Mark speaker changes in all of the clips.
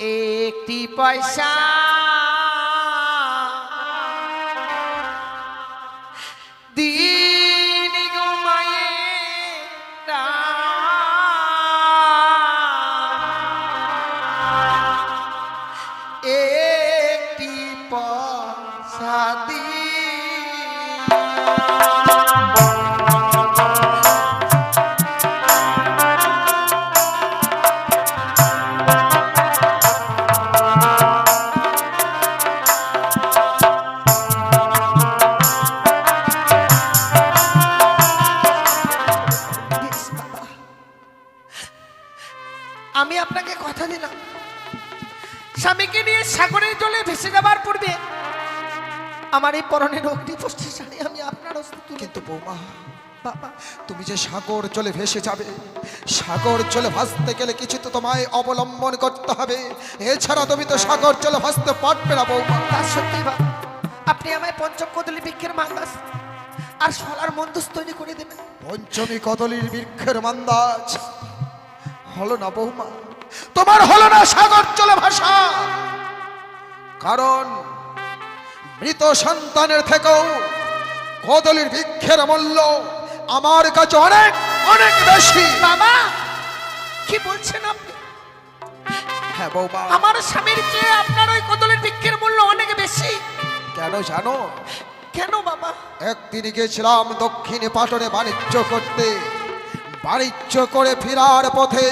Speaker 1: একটি পয়সা
Speaker 2: যে সাগর চলে ভেসে যাবে সাগর চলে ভাসতে গেলে কিছু তো তোমায় অবলম্বন করতে হবে। এছাড়া তুমি তো সাগর চলে ভাসতে পারবে না
Speaker 1: তার সত্যি বাবা আপনি আমায় পঞ্চম কদলি বৃক্ষের মাঙ্গাস আর সলার মন্দুস তৈরি করে দেবেন।
Speaker 2: পঞ্চমী কদলির বৃক্ষের মান্দাজ। হলো না বৌমা তোমার হলো না সাগর চলে ভাষা কারণ মৃত সন্তানের থেকেও কদলির বৃক্ষের মূল্য আমার কাছে অনেক অনেক বেশি।
Speaker 1: বাবা কি বলছেন আপনি?
Speaker 2: হ্যাঁ বৌমা।
Speaker 1: আমার স্বামীর চেয়ে আপনার ওই কদলের বৃক্ষের মূল্য অনেক বেশি।
Speaker 2: কেন জানো?
Speaker 1: কেন বাবা?
Speaker 2: একদিন গেছিলাম দক্ষিণে পাটনে বাণিজ্য করতে। বাণিজ্য করে ফেরার পথে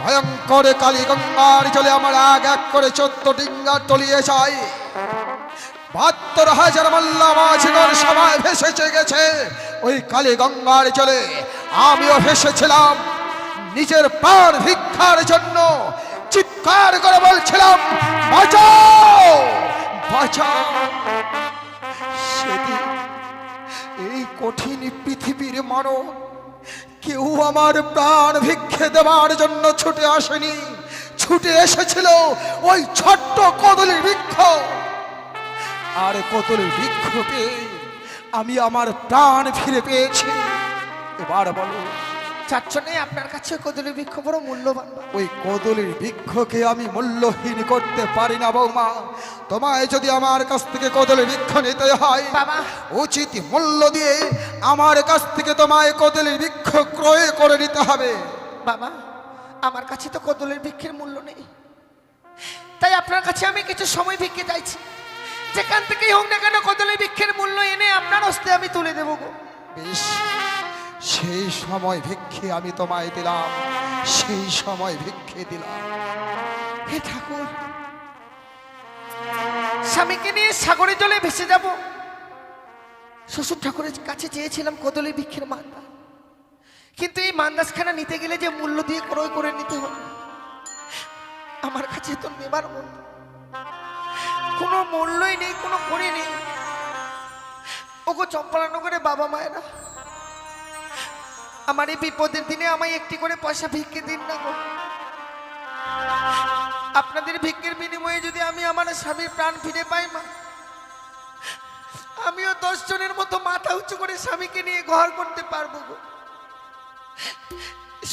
Speaker 2: ভয়ঙ্কর কালী গঙ্গার জলে আমার এক এক করে চোদ্দ ডিঙ্গা তলিয়ে যায়। বাহাত্তর হাজার মাল্লা মাঝিগর সবাই ভেসেছে গেছে। ওই কালী গঙ্গার জলে আমিও ভেসেছিলাম। নিজের প্রাণ ভিক্ষার জন্য চিৎকার করে বলছিলাম, বাঁচাও! এই কঠিন পৃথিবীর মানব কেউ আমার প্রাণ ভিক্ষে দেওয়ার জন্য ছুটে আসেনি। ছুটে এসেছিল ওই ছোট্ট কদলের বৃক্ষ আর কদলের বৃক্ষ আমি আমার প্রাণ ফিরে পেয়েছি। এবার বলো
Speaker 1: চারজনে আপনার কাছে কদলের বৃক্ষ বড় মূল্যবান
Speaker 2: ওই কদলের বৃক্ষকে আমি মূল্যহীন করতে পারি না বৌমা। তোমায় যদি আমার কাছ থেকে কদলের বৃক্ষ নিতে হয়
Speaker 1: বাবা।
Speaker 2: উচিত মূল্য দিয়ে আমার কাছ থেকে তোমায় কদলের বৃক্ষ ক্রয় করে নিতে হবে।
Speaker 1: বাবা আমার কাছে তো কদলের বৃক্ষের মূল্য নেই। তাই আপনার কাছে আমি কিছু সময় ভিক্ষে চাইছি। যেখান থেকেই হোক না কেন কদলের বৃক্ষের মূল্য এনে আপনার হস্তে আমি তুলে দেবো গো।
Speaker 2: বেশ সেই সময় ভিক্ষে আমি তোমায় দিলাম সেই সময় ভিক্ষে দিলাম।
Speaker 1: হে ঠাকুর স্বামীকে নিয়ে সাগরে জলে ভেসে যাব। শ্বশুর ঠাকুরের কাছে চেয়েছিলাম কদলের বৃক্ষের মান্দা কিন্তু এই মান্দাসখানা নিতে গেলে যে মূল্য দিয়ে ক্রয় করে নিতে হবে আমার কাছে তো নেবার মূল্য। কোনো মূল্যই নেই, কোনো করে নেই। ওগো চম্পলানগরে বাবা মায়েরা, আমার এই বিপদের দিনে আমায় একটি করে পয়সা ভিক্ষে দিন না গো। আপনাদের ভিক্ষের বিনিময়ে যদি আমি আমার স্বামীর প্রাণ ফিরে পাই, মা, আমিও দশ জনের মতো মাথা উঁচু করে স্বামীকে নিয়ে ঘর করতে পারব গো।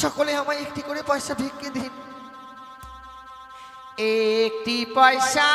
Speaker 1: সকলে আমায় একটি করে পয়সা ভিক্ষে দিন। একটি পয়সা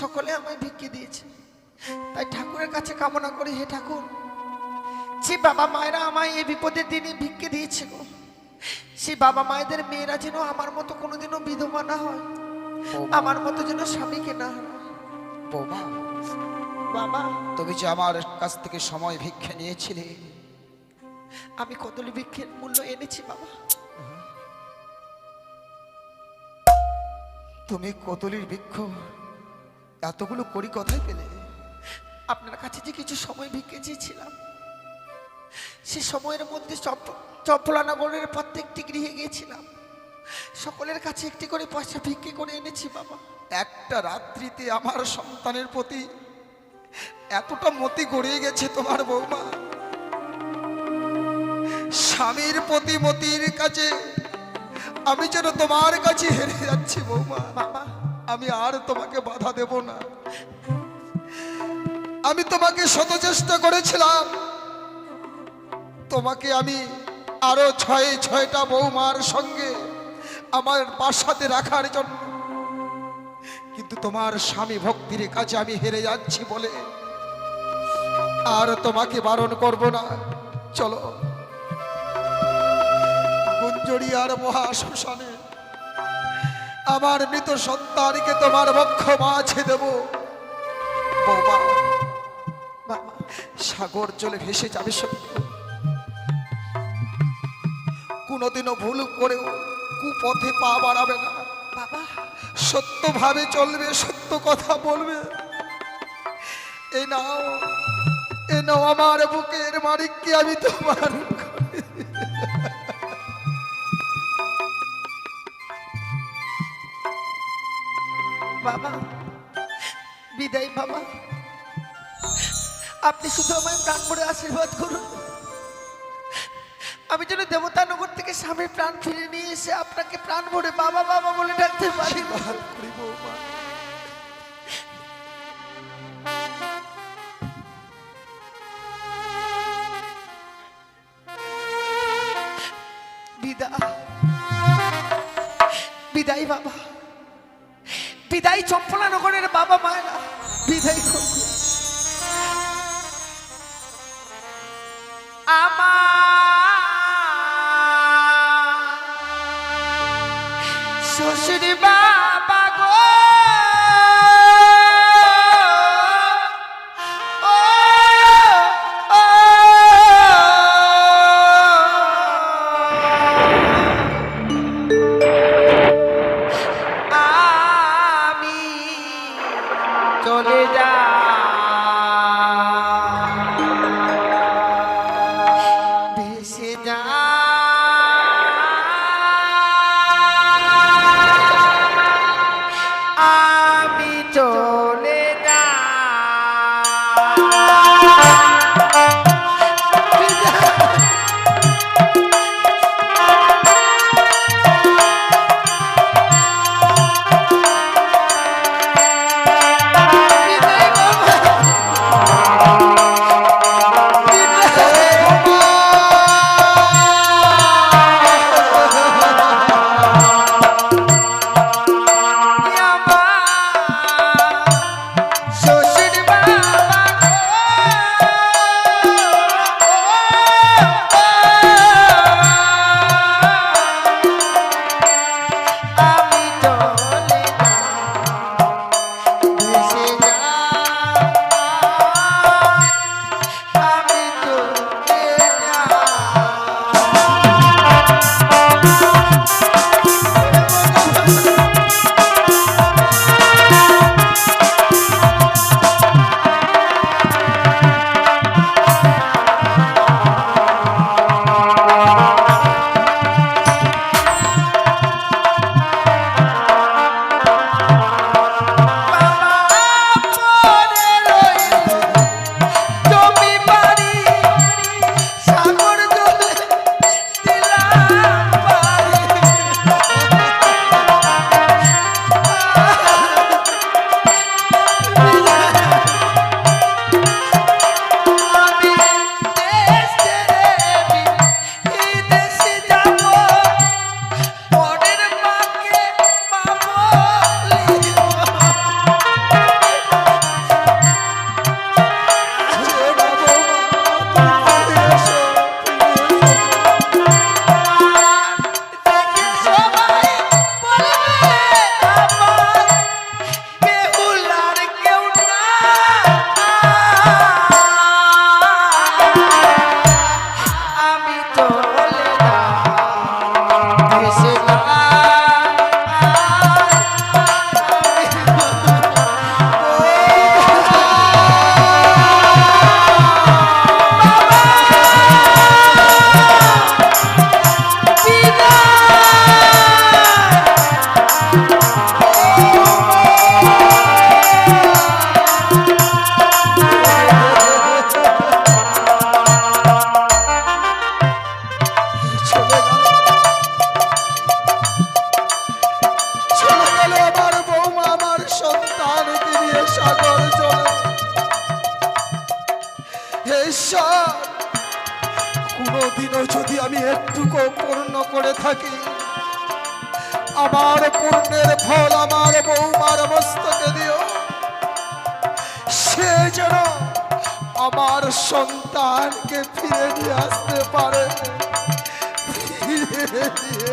Speaker 1: সকলে আমায় ভিক্ষে দিয়েছে। তাই ঠাকুরের কাছে কামনা করি হে ঠাকুর যে বাবা মায়েরা আমায় এই বিপদের দিনে ভিক্ষে দিয়েছে গো সেই বাবা মায়েদের মেয়েরা যেন আমার মতো কোনোদিনও বিধবা না হয় আমার মতো যেন স্বামীকে না হারায়
Speaker 2: বৌমা
Speaker 1: বাবা।
Speaker 2: তুমি যে আমার কাছ থেকে সময় ভিক্ষে নিয়েছিলে।
Speaker 1: আমি কদলি বৃক্ষের মূল্য এনেছি বাবা।
Speaker 2: তুমি কদলির বৃক্ষ এতগুলো করি কোথায় পেলে
Speaker 1: আপনার কাছে যে কিছু সময় ভিক্ষে চেয়েছিলাম, সে সময়ের মধ্যে চম্পলানগরের প্রত্যেকটি গৃহে গিয়েছিলাম। সকলের কাছে একটি করে পয়সা ভিক্ষে করে এনেছি বাবা।
Speaker 2: একটা রাত্রিতে আমার সন্তানের প্রতি এতটা মতি গড়িয়ে গেছে তোমার বৌমা। স্বামীর প্রতি মতির কাছে আমি যেন তোমার কাছে হেরে যাচ্ছি বৌমা।
Speaker 1: বাবা
Speaker 2: আমি আর তোমাকে বাধা দেব না। আমি তোমাকে শত চেষ্টা করেছিলাম। তোমাকে আমি আরও ছয়, ছয়টা বৌমার সঙ্গে আমার বাসাতে রাখার জন্য। কিন্তু তোমার স্বামী ভক্তির কাছে আমি হেরে যাচ্ছি বলে আর তোমাকে বারণ করব না। চলো। গুঞ্জরিয়ার মহাশ্মশানে আমার মৃত সন্তানকে তোমার বক্ষ মাঝে দেব। বৌমা সাগর জলে ভেসে যাবে সত্য কোনোদিনও ভুল করেও কুপথে পা বাড়াবে না।
Speaker 1: বাবা।
Speaker 2: সত্যভাবে চলবে সত্য কথা বলবে। এ নাও এ নাও আমার বুকের মালিককে আমি তোমার
Speaker 1: বাবা। বিদায় বাবা। আপনি শুধু আমায় প্রাণ ভরে আশীর্বাদ করুন। আমি যেন দেবতানগর থেকে স্বামীর প্রাণ ফিরে নিয়ে এসে আপনাকে প্রাণ ভরে বাবা বাবা বলে ডাকতে পারি। বিদায়। বিদায় বাবা। বিদায় চম্পলানগরের বাবা মায়েরা বিদায় আমার শ্বশুর
Speaker 2: থাকি। আমার পুণ্যের ফল আমার বৌমার মস্তকে দিও। সে যেন আমার সন্তানকে ফিরে নিয়ে আসতে পারে। ফিরে নিয়ে